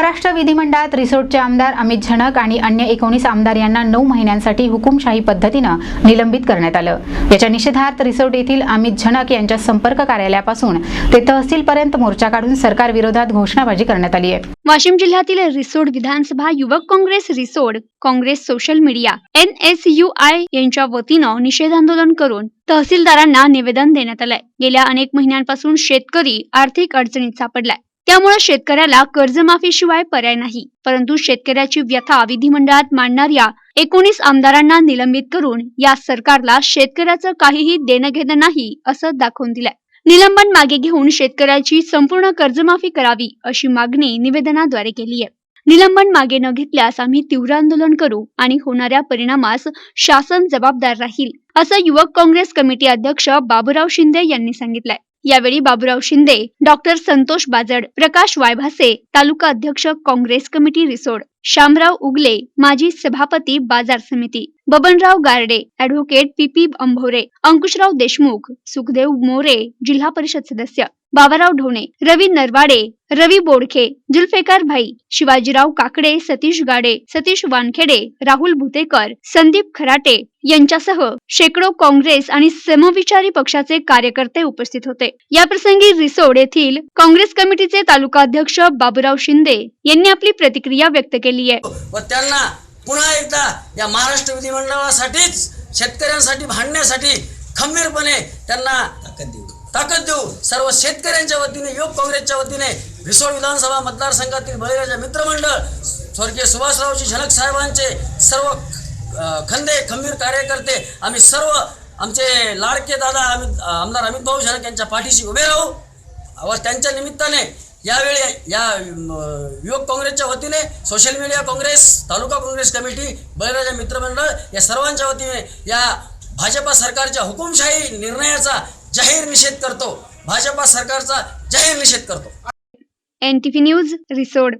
महाराष्ट्र विधिमंडळात रिसोर्टचे आमदार अमित झणक आणि अन्य एकोणीस आमदार यांना नऊ महिन्यांसाठी हुकुमशाही पद्धतीनं निलंबित करण्यात आलं. याच्या निषेधार्थ रिसोर्ट येथील अमित झणक यांच्या संपर्क कार्यालयापासून ते तहसीलपर्यंत मोर्चा काढून सरकार विरोधात घोषणाबाजी करण्यात आली आहे. वाशिम जिल्ह्यातील रिसोड विधानसभा युवक Congress Risod Congress social media N S U I यांच्या वतीनं निषेध आंदोलन करून तहसीलदारांना निवेदन देण्यात आलंय. गेल्या अनेक महिन्यांपासून शेतकरी आर्थिक अडचणीत सापडलाय. त्यामुळे शेतकऱ्याला कर्जमाफीशिवाय पर्याय नाही. परंतु शेतकऱ्याची व्यथा विधिमंडळात मांडणाऱ्या एकोणीस आमदारांना निलंबित करून या सरकारला शेतकऱ्याचं काहीही देणं घेणं नाही असं दाखवून दिलंय. निलंबन मागे घेऊन शेतकऱ्याची संपूर्ण कर्जमाफी करावी अशी मागणी निवेदनाद्वारे केली आहे. निलंबन मागे न घेतल्यास आम्ही तीव्र आंदोलन करू आणि होणाऱ्या परिणामास शासन जबाबदार राहील असं युवक काँग्रेस कमिटी अध्यक्ष बाबूराव शिंदे यांनी सांगितलंय. यावेळी बाबूराव शिंदे डॉक्टर संतोष बाजड प्रकाश वायभासे तालुका अध्यक्ष काँग्रेस कमिटी रिसोड. शामराव उगले माजी सभापती बाजार समिती. Babanrao Garde advocate P P Ambhore Ankushrao Deshmukh Sukhdev More जिल्हा परिषद सदस्य. बाबाराव ढोणे रवी नरवाडे रवी बोडखे जुल्फेकार भाई शिवाजीराव काकडे सतीश गाडे सतीश वानखेडे राहुल भुतेकर संदीप खराटे यांच्यासह शेकडो काँग्रेस आणि समविचारी पक्षाचे कार्यकर्ते उपस्थित होते. याप्रसंगी रिसोड येथील काँग्रेस कमिटीचे तालुकाध्यक्ष बाबुराव शिंदे यांनी आपली प्रतिक्रिया व्यक्त केली. आहे. व त्यांना पुन्हा एकदा या महाराष्ट्र विधिमंडळासाठीच शेतकऱ्यांसाठी भांडण्यासाठी खंबीरपणे त्यांना ताकद देऊ. ताकद देऊ. सर्व शेतकऱ्यांच्या वतीने योग काँग्रेसच्या वतीने रिसोड विधानसभा मतदारसंघातील बळीराजा मित्रमंडळ स्वर्गीय सुभाषरावजी झनक साहेबांचे सर्व खंदे खंबीर कार्यकर्ते आम्ही सर्व आमचे लाडके दादा अमित आमदार अमित भाऊ झनक यांच्या पाठीशी उभे राहू. व त्यांच्या निमित्ताने यावेळी या युवक काँग्रेसच्या वतीने सोशल मीडिया काँग्रेस तालुका काँग्रेस कमिटी बळीराजा मित्रमंडळ या सर्वांच्या वतीने या भाजपा सरकारच्या हुकुमशाही निर्णयाचा जाहीर निषेध करतो. भाजपा सरकारचा जाहीर निषेध करतो. N T news Risod.